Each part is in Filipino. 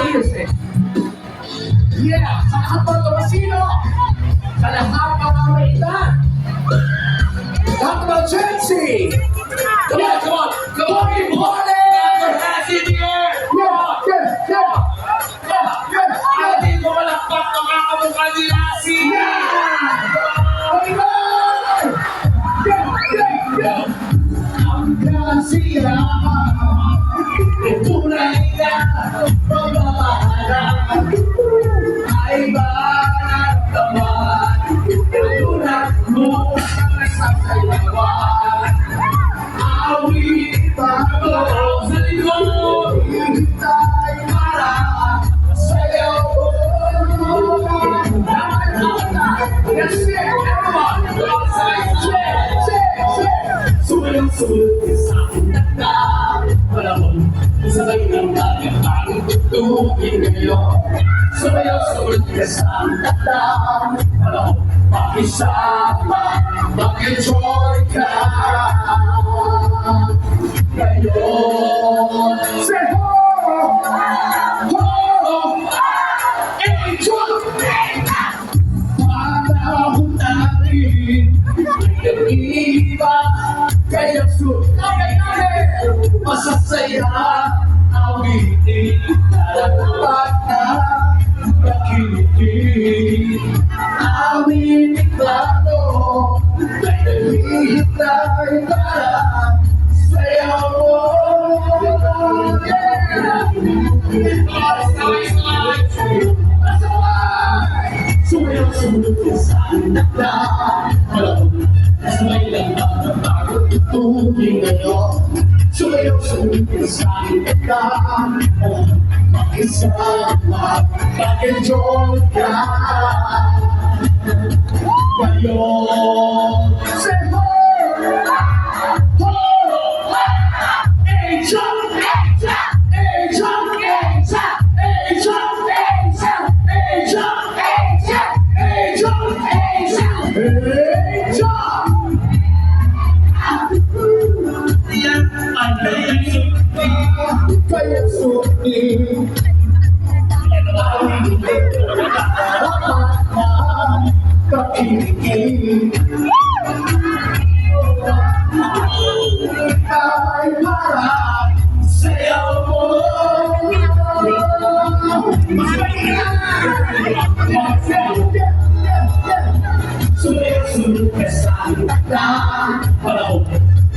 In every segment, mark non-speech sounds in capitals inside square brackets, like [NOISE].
ayos eh. Yeah, sa lahat ng Tomasino, sa lahat ng mga edad, ng mga Chelsea, come on, come on, come on, good morning! Yeah, sabay ng dagat Bagong tutugin ngayon Sumayaw-sulit ka sa aking tanda Panahon, makisama Mag-enjoy ka Ngayon Say ho! Ho! Enjoy! Panahon Nag-iiba Kaya sumay Masasaya Awitin Nalalapat na Nakikinig Awitin plano Nag-iitay para Sayaw mo Sumayaw sumunod ka sa nakla Alam mo, sabay ang bago tutugin ngayon Sumayaw ka sa Alam mo, makisama Mag-enjoy ka Ngayon! Sa takda Panahon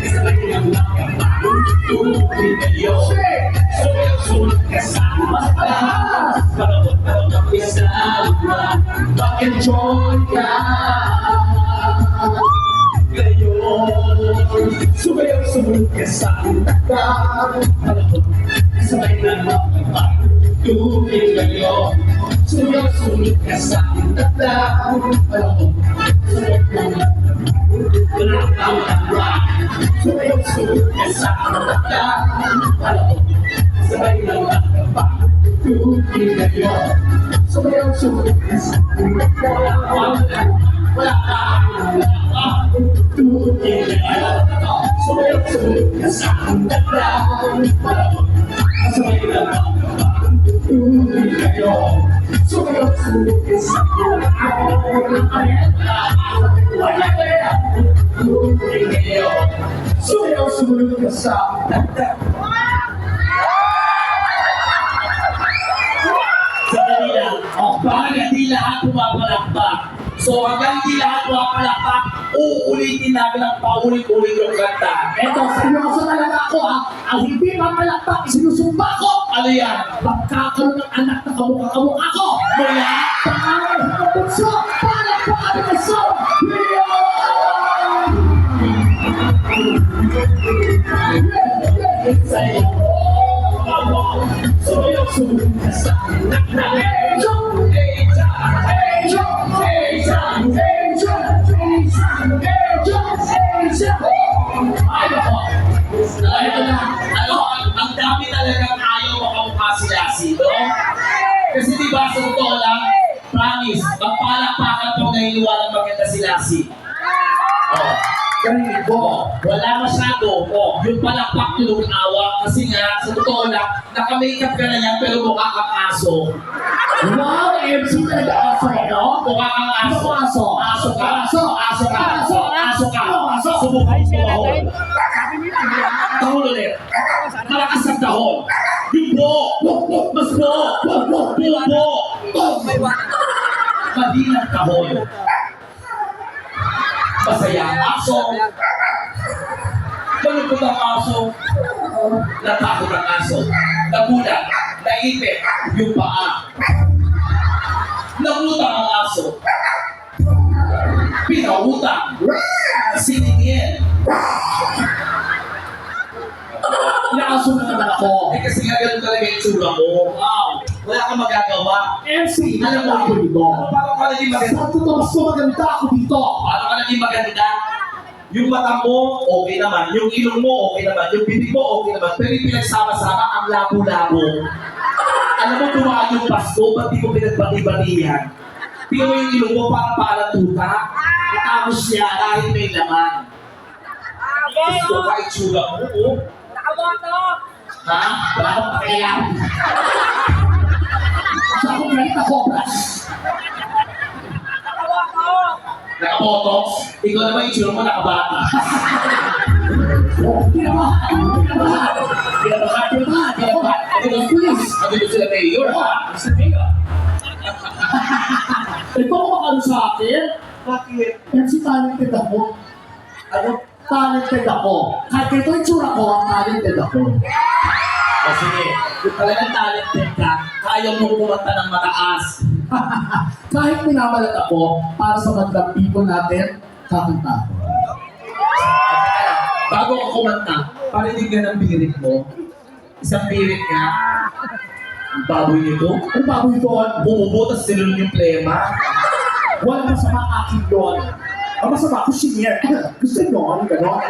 Sabay ng nakapagod Tuloy kayo Sulit-sulit ka sa takda Panahon Panahon Isama Mag-enjoy ka ngayon ka takda Panahon Sabay na makapagtugin ngayon Sumayaw-sumunod ka sa takda Panahon Sumayaw-sumunod ka sa takda Panahon Sabay na makapagtugin ngayon Sumayaw-sumunod ka sa takda Wala ka Tugin ngayon Sumayaw-sumunod ka sa takda Panahon Sabay na makapagtugin ngayon Sumayaw-sumunod ka ngayon Sumayaw-sumunod ka sa Sandali lang. Oh, bakit hindi lahat pumapalakpak? So hanggang hindi lahat pumapalakpak, uulitin namin ang paulit-ulit yung kanta. Eto, seryoso talaga ako ha. Ang hindi papalakpak, sinusumba ko. Ano yan? Magkakaroon ng anak na kamukha-kamukha ko. Mula? Pangalan ng bunso, palakpakan ng so. Sa'yo, sumayaw-sumunod ka sa anak na Angel, Angel, Angel, Angel, Angel, Angel, Angel. Ay, ako. Ay, naniniwala maganda si Lassie. Oh. Ganun ko. Oh, wala masyado. Oh, yung palakpak nung awa kasi nga, sa totoo lang, naka-makeup ka na yan, pero mukha kang aso. Wow, MC talaga aso, no? Mukha kang aso. Aso? Aso ka. Aso. Aso ka. Aso. Aso ka. Aso. Subukan mo tumahol. Tahol ulit. Malakas ang tahol. Yung po. Mas po. Po po. Madilang tahol. Masaya ang aso. Malungkot ang aso. Natakot ang aso. Nagulat. Naipit. Yung paa. Nangutang ang aso. Pinautang. Siningin. Naaso na naman ako. Eh kasi nga ganun talaga yung tsura mo. Wow. Wala kang magagawa. MC, alam mo ako dito. Ano, paano ka naging maganda? Sa totoo, mas maganda ako dito. Paano ka naging maganda? Yung mata mo, okay naman. Yung ilong mo, okay naman. Yung bibig mo, okay naman. Pero yung pinagsama-sama, ang labo-labo. Alam mo, tumaan yung pasto, ba't di mo pinagbati-bati yan? Tingnan mo yung ilong mo, parang paalang tuta. Matamos siya dahil may laman. Gusto ka itsura mo, oh. Ha? Wala kang pakialam. Sa akong galit ako, Blas. Nakabotox. Ikaw naman yung tsura mo, nakabata. Kinabahan, kinabahan. Kinabahan, kinabahan, kinabahan. Ano Please. Ano yung sila mayor, ha? Mr. Mayor. Ito ko ano sa akin. Bakit? MC talented ako. Ano? Talented ako. Kahit ito yung tsura ko, talented ako. O sige, kung talagang talented ka, kaya mo kumanta ng mataas. Kahit minamalat ako, para sa madlang people natin, kakanta ako. Bago ka kumanta, parinig ka ng birik mo. Isang birik nga, ang baboy nito, Ang baboy doon, bumubutas sila yung plema. walang masama akin doon. Ang masama ko si Nier. [LAUGHS] Gusto nyo, ano gano'n?